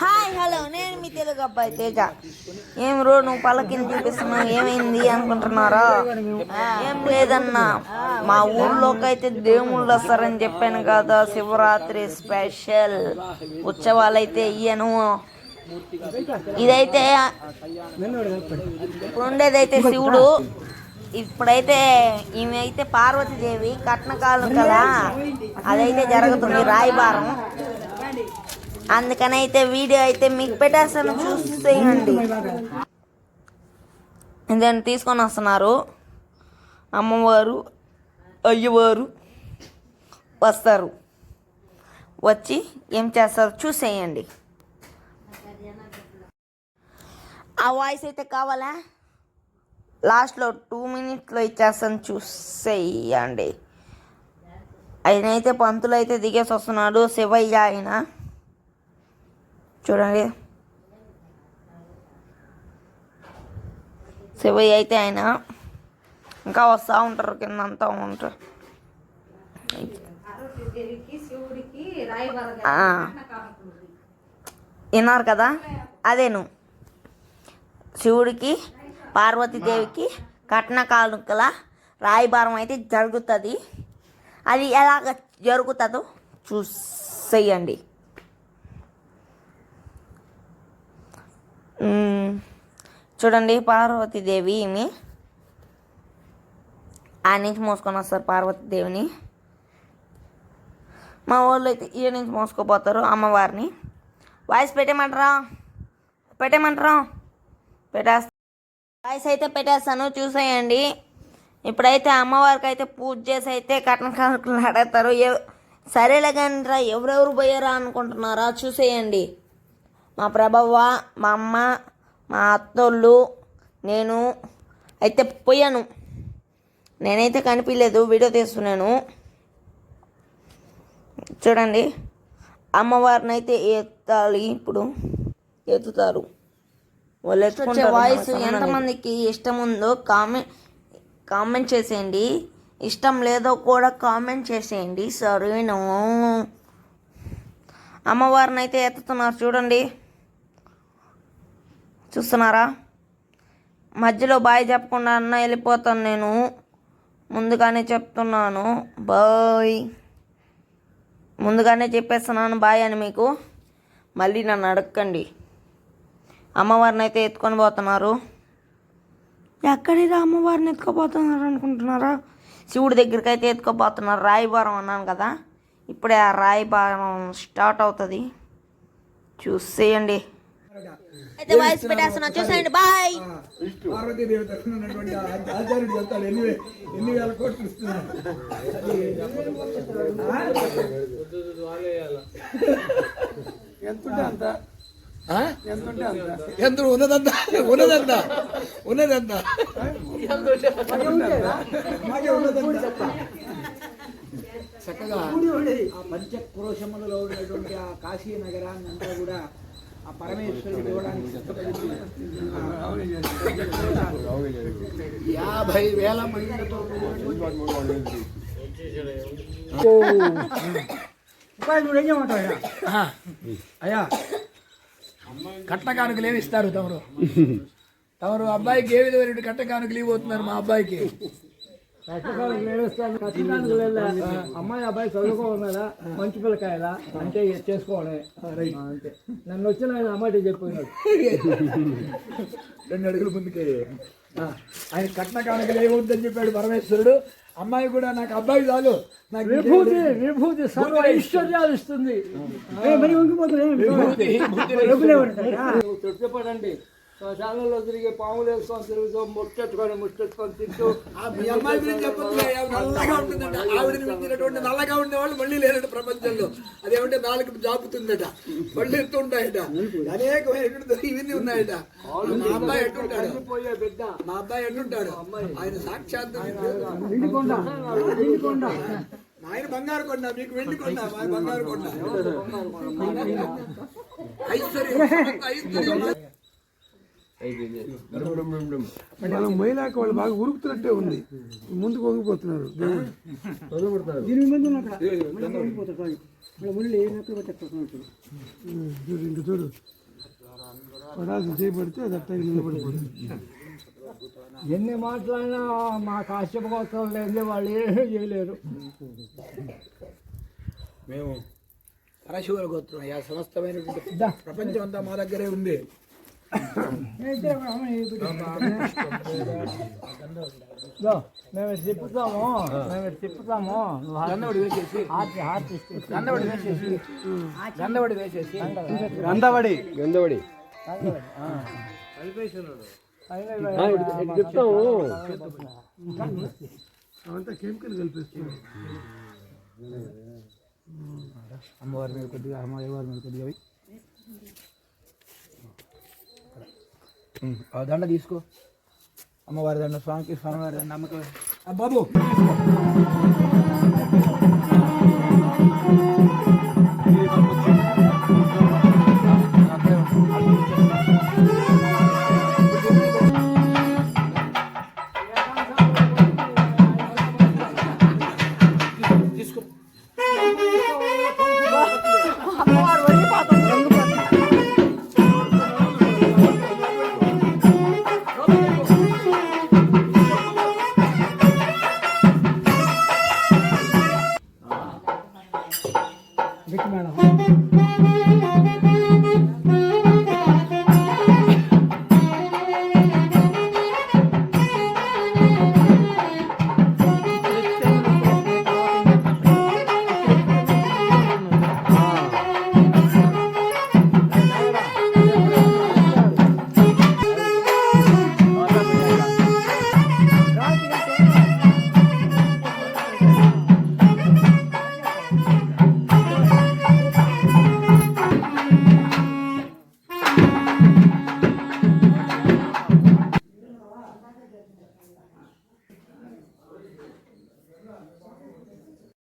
Hi hello నేను మీ తెలుగు అబ్బాయి తేజ. ఏం రో నువ్వు పల్లకిని చూపిస్తున్నావు ఏమైంది అనుకుంటున్నారా? ఏం లేదన్నా మా ఊర్లోకి అయితే దేవుళ్ళు వస్తారని చెప్పాను కదా శివరాత్రి స్పెషల్ ఉత్సవాలు అయితే ఇయ్యను. ఇదైతే ఇప్పుడు ఉండేదైతే శివుడు ఇప్పుడైతే ఈమె అయితే పార్వతీదేవి కట్నకాలం కదా అదైతే జరుగుతుంది రాయబారం. అందుకని అయితే వీడియో అయితే మీకు పెట్టేస్తాను చూసేయండి. ఇదని తీసుకొని వస్తున్నారు. అమ్మవారు అయ్యవారు వస్తారు. వచ్చి ఏం చేస్తారు చూసేయండి. ఆ వాయిస్ అయితే కావాలా? లాస్ట్లో టూ మినిట్స్లో ఇచ్చేస్తాను చూసేయండి. ఆయన అయితే పంతులు అయితే దిగేసి వస్తున్నాడు శివయ్య ఆయన. చూడండి. శివయ్య అయితే ఆయన ఇంకా వస్తూ ఉంటారు కింద అంతా ఉంటారు విన్నారు కదా? అదేను. శివుడికి పార్వతీదేవికి కట్న కానుకల రాయబారం అయితే జరుగుతుంది. అది ఎలాగ జరుగుతుందో చూసేయండి. చూడండి పార్వతీదేవి ఈమె. ఆ నుంచి మోసుకొని వస్తారు పార్వతీదేవిని. మా వాళ్ళు అయితే ఈ నుంచి మోసుకోపోతారు అమ్మవారిని. వాయిస్ పెట్టేయమంటారా? పెట్టేయమంటారా? పెట్టేస్తా. వాయిస్ అయితే పెట్టేస్తాను చూసేయండి. ఇప్పుడైతే అమ్మవారికి అయితే పూజ చేసి అయితే కట్న కాకులు అడుగుతారు ఎవ- సరేలే కానీ రా ఎవరెవరు పోయారా అనుకుంటున్నారా? చూసేయండి. మా ప్రభవ్వ మా అమ్మ మా అత్తోళ్ళు నేను అయితే పోయాను. నేనైతే కనిపించలేదు వీడియో తీస్తున్నాను. చూడండి అమ్మవారిని అయితే ఎత్తాలి ఇప్పుడు. ఎత్తుతారు. వాళ్ళు ఎత్తుకుంటే వాయిస్ ఎంతమందికి ఇష్టం ఉందో కామెంట్ కామెంట్ చేసేయండి. ఇష్టం లేదో కూడా కామెంట్ చేసేయండి. సరేను? అమ్మవారిని అయితే ఎత్తుతున్నారు చూడండి. చూస్తున్నారా? మధ్యలో బాయ్ చెప్పకుండా అన్న వెళ్ళిపోతాను నేను. ముందుగానే చెప్తున్నాను. బాయ్. ముందుగానే చెప్పేస్తున్నాను బాయ్ అని మీకు. మళ్ళీ నన్ను అడగండి అమ్మవారిని అయితే ఎత్తుకొని పోతున్నారు. ఎక్కడిదా అమ్మవారిని ఎత్తుకోపోతున్నారు అనుకుంటున్నారా? శివుడి దగ్గరికి అయితే ఎత్తుకోపోతున్నారు. రాయిభారం అన్నాను కదా. ఇప్పుడే ఆ రాయిభారం స్టార్ట్ అవుతుంది. చూసేయండి. అయితే వాయిస్ పెట్టేస్తున్నా. చూసేయండి. బాయ్. పార్వతీదేవి తరఫున ఉన్నటువంటి ఆచార్యుడు చెప్తాడు ఎన్ని ఎన్ని వేల కోట్లు ఇస్తున్నాడు ఎంతుంటే అంత? ఎంత ఉన్నదంతా ఉన్నదంతా ఉన్నదంత. చక్కగా ఆ పంచక్రోశములలో ఉన్నటువంటి ఆ కాశీ నగరాన్ని అంతా కూడా ఆ పరమేశ్వరుడు ఇవ్వడానికి యాభై వేల మందితో నువ్వు చేయమంటావు అయ్యా? అయ్యా కట్న కానుకలు ఏమి ఇస్తారు తమరు? తమరు అబ్బాయికి ఏ విధమైన కట్న కానుకలు ఇవ్వబోతున్నారు మా అబ్బాయికి? అమ్మాయి అబ్బాయి చదువుకోవాలా మంచి పిల్లకాయలా అంటే చేసుకోవాలి అంతే నన్ను వచ్చిన ఆయన అమ్మాయి చెప్పినాడు రెండు అడుగుల ముందుకే ఆ, ఆయన కట్న కానుకలు ఏమవుతుందని చెప్పాడు పరమేశ్వరుడు అమ్మాయి కూడా నాకు అబ్బాయి చాలు నాకు విభూతి విభూతి సర్వ ఐశ్వర్యాలు ఇస్తుంది మరి ఉండిపోతుంది శ్మశానంలో తిరిగి పాములు వేసుకొని తిరుగుతూ ముట్టెత్తుకొని ముట్టెత్తుకొని తింటూ మీ అమ్మాయి గురించి చెప్పొద్దు నల్లగా ఉంటుందంట. ఆవిడని మించినటువంటి నల్లగా ఉండే వాళ్ళు మళ్ళీ లేరట ప్రపంచంలో. అదేమంటే నాలుగు జాపుతుందట. మళ్ళీ ఎత్తుంటాయట. అనేకమైనటువంటి ఇవన్నీ ఉన్నాయట. మా అబ్బాయి ఎట్టుంటాడు? పోయే బిడ్డ. మా అబ్బాయి ఎట్టుంటాడు? ఆయన సాక్షాత్ ఆయన బంగారు కొండ మీకు వెండి కొండ. బంగారు కొండ? ఐశ్వర్యం ఐశ్వర్యం. మనం మైలాక వాళ్ళు బాగా ఉరుకుతున్నట్టే ఉంది. ముందుకు వంగిపోతున్నారు చూడు ఇంక చూడు. పడాల్సి చేయబడితే అది అట్టాగి నిలబడిపోతుంది. ఎన్ని మాట్లాడినా మా కాశ్యప గోత్రం లేని వాళ్ళు ఏమీ చేయలేరు. మేము పరశువుల గోత్రం ఆ సమస్తమైనటువంటి. ప్రపంచం అంతా మా దగ్గరే ఉంది. మేము ఇటు తిప్పుతాము మేము ఇటు తిప్పుతాము నువ్వు గంధవడి వేసేసి ఆర్టి ఆర్టిస్ట్ గంధవడి వేసేసి గంధవడి వేసేసి గంధవడి గంధవడి అవంతా కెమికల్ కలిపేస్తున్నారు అమ్మవారి మీద కొద్దిగా అమ్మవారి మీద కొద్దిగా అవి. ఉమ్, ఆ దండ తీసుకో. అమ్మవారి దండ స్వామికి స్వామివారి దండ అమ్మకి బాబు.